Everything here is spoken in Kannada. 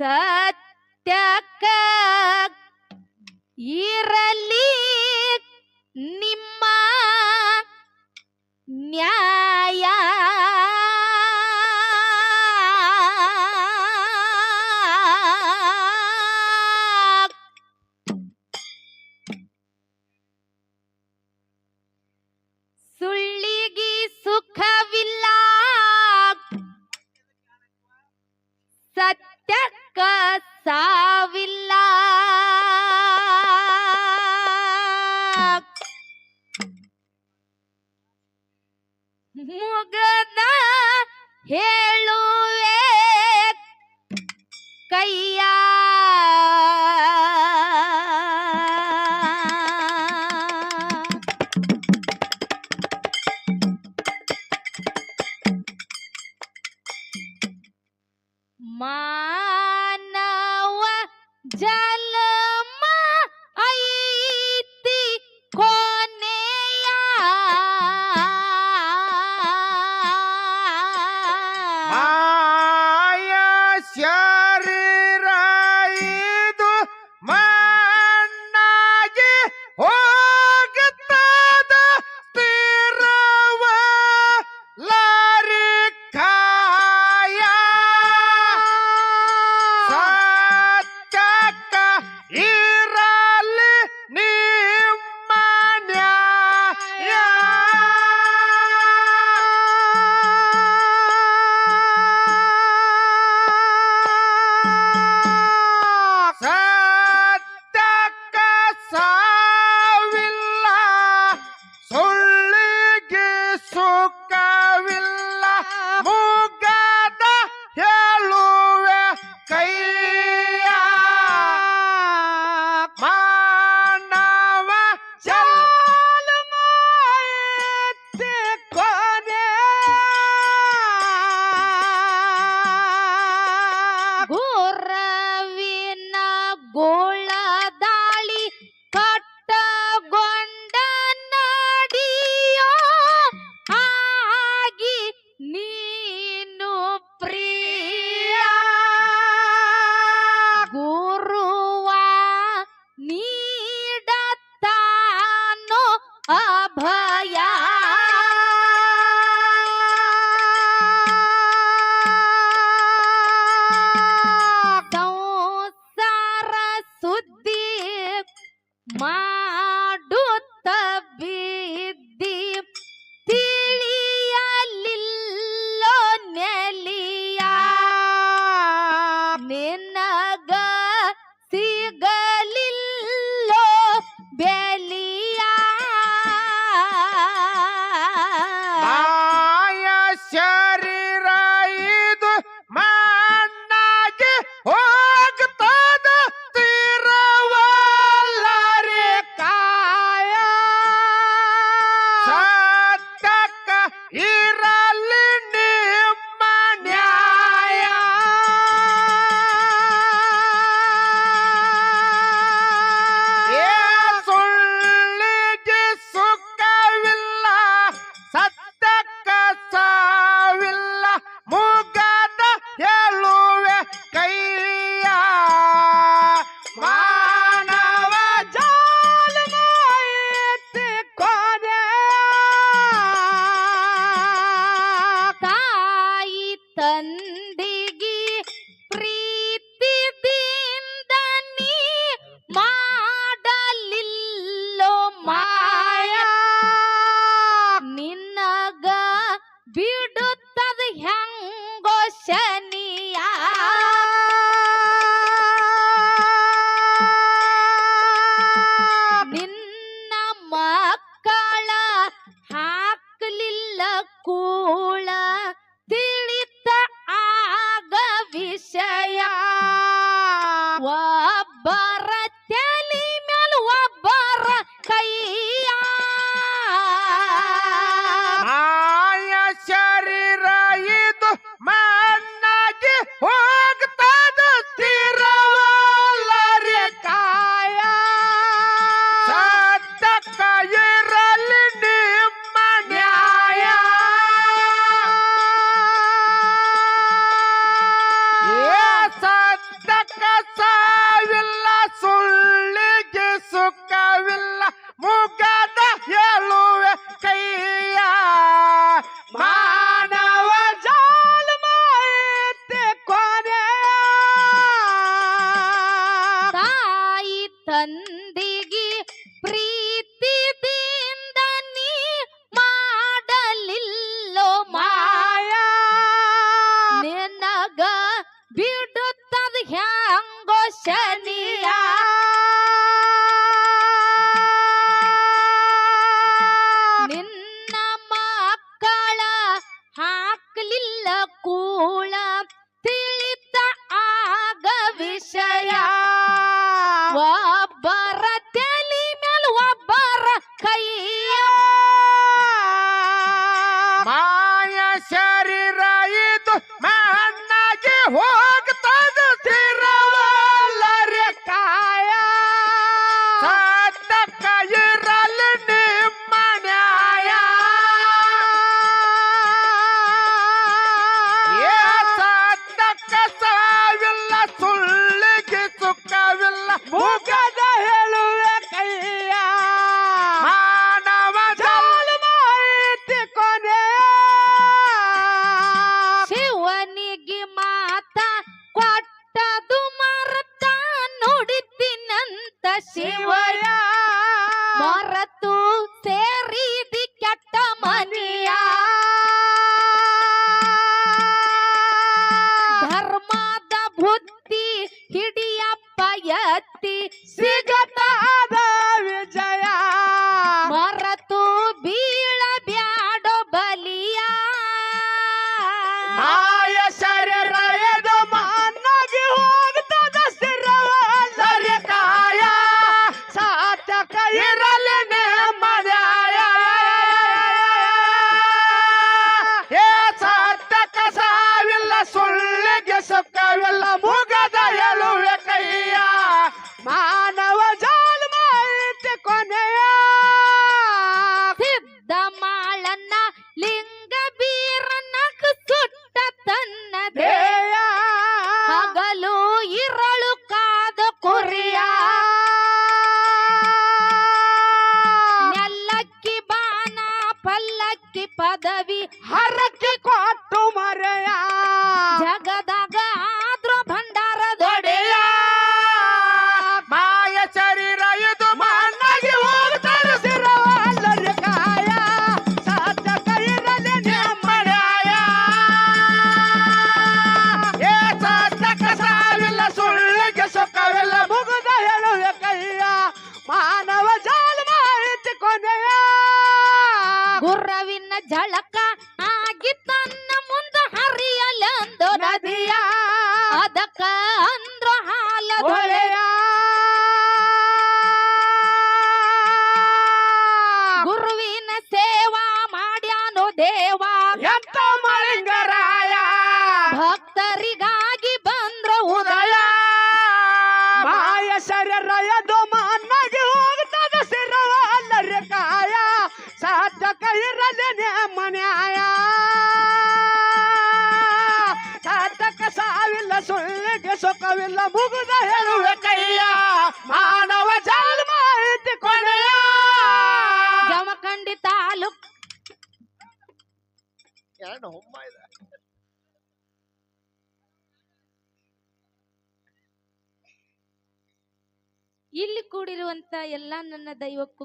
ಸತ್ಯಕ್ಕ ಇರಲಿ ನಿಮ್ಮ ನ್ಯಾಯ Inna ಬಿಡುತ್ತದ ಹ್ಯಾಂಗೋ ಶನಿಯಾ दबी हर रख के ಅದಕ್ಕ ಅಂದ್ರ ಹಾಲ ತೊಳೆಯ. ಗುರುವಿನ ಸೇವಾ ಮಾಡ್ಯಾನು ದೇವ. ಎಂತ ಮಳಿಂಗರಾಯ? ಭಕ್ತರಿಗಾಗಿ ಬಂದ್ರ ಉದಯ. ಮಾಯ ಶರಯ ಇಲ್ಲ ಮುಗುದ ಕೈಯ. ಮಾನವ ಜನ್ಮ ಇತ್ತು ಕೊನೆಯ ಜಮಖಂಡಿ ತಾಲೂಕ್ ಹೊಮ್ಮ ಇದೆ. ಇಲ್ಲಿ ಕೂಡಿರುವಂತ ಎಲ್ಲಾ ನನ್ನ ದೈವಕ್ಕೂ